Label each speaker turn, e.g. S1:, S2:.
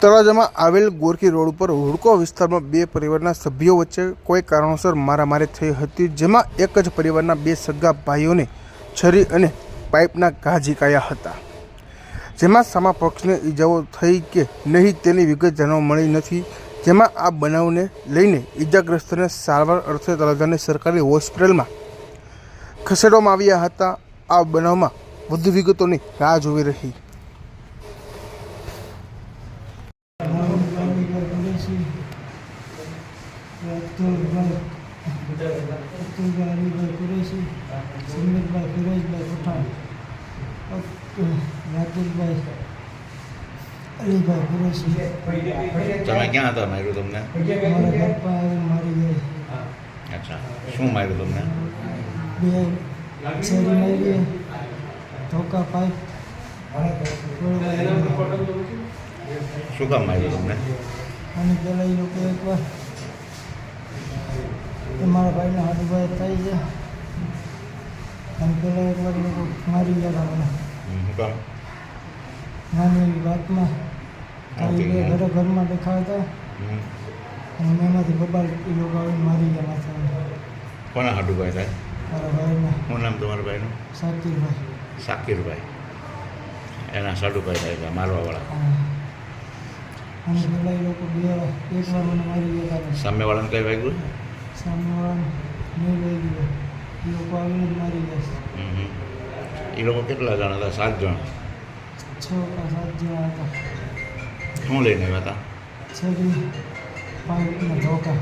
S1: તળાજામાં આવેલ ગોરકી રોડ ઉપર હુડકો વિસ્તારમાં બે પરિવારના સભ્યો વચ્ચે કોઈ કારણોસર મારામારી થઈ હતી, જેમાં એક જ પરિવારના બે સગા ભાઈઓને છરી અને પાઇપના ઘા ઝીકાયા હતા. જેમાં સામા પક્ષને ઈજાઓ થઈ કે નહીં તેની વિગત જાણવા મળી નથી. જેમાં આ બનાવને લઈને ઈજાગ્રસ્તને સારવાર અર્થે તળાજાની સરકારી હોસ્પિટલમાં ખસેડવામાં આવ્યા હતા. આ બનાવમાં વધુ વિગતોની રાહ જોવી રહી.
S2: અબ્દુલભાઈ કુરેશી સમીરભાઈ ફિરોજભાઈ પઠાણ રાકેશભાઈ અલીભાઈ કુરેશી
S3: તમે ક્યાં હતા માર્યું તમને
S2: મારા ઘર પર આવીને મારી ગઈ
S3: અચ્છા શું માર્યું તમને
S2: બે છેરી મારી ધોકા પાઇપ
S3: શું કામ માર્યું તમને
S2: અને પેલા એ લોકો એકવાર એ મારા ભાઈને હાડુભાઈ થઈ છે. અને પહેલાં એકવાર લોકો મારી ગયા હતા નાની એવી વાતમાં ખાલી બે ઘરે ઘરમાં
S3: દેખાડતા.
S2: અને મેમાંથી બબાલ એ લોકો આવીને મારી ગયા માથા.
S3: કોના હાડુભાઈ થાય
S2: મારા ભાઈના.
S3: શું નામ તમારા ભાઈનું?
S2: સાકીરભાઈ.
S3: સાકીરભાઈ. એના સાડુભાઈ થાય મારવાવાળા.
S2: અને પેલા એ લોકો બે એક વાર મારી ગયા હતા.
S3: સામેવાળાને કઈ વાગ્યું?
S2: સામેવાળાને નહીં વાગી ગયો એ લોકો મારી ગયા
S3: એ લોકો કેટલા જણા હતા? સાત જણા?
S2: છ સાત જણા હતા.
S3: શું લઈને આવ્યા હતા?
S2: છેલ્લી પાંચના ધોકા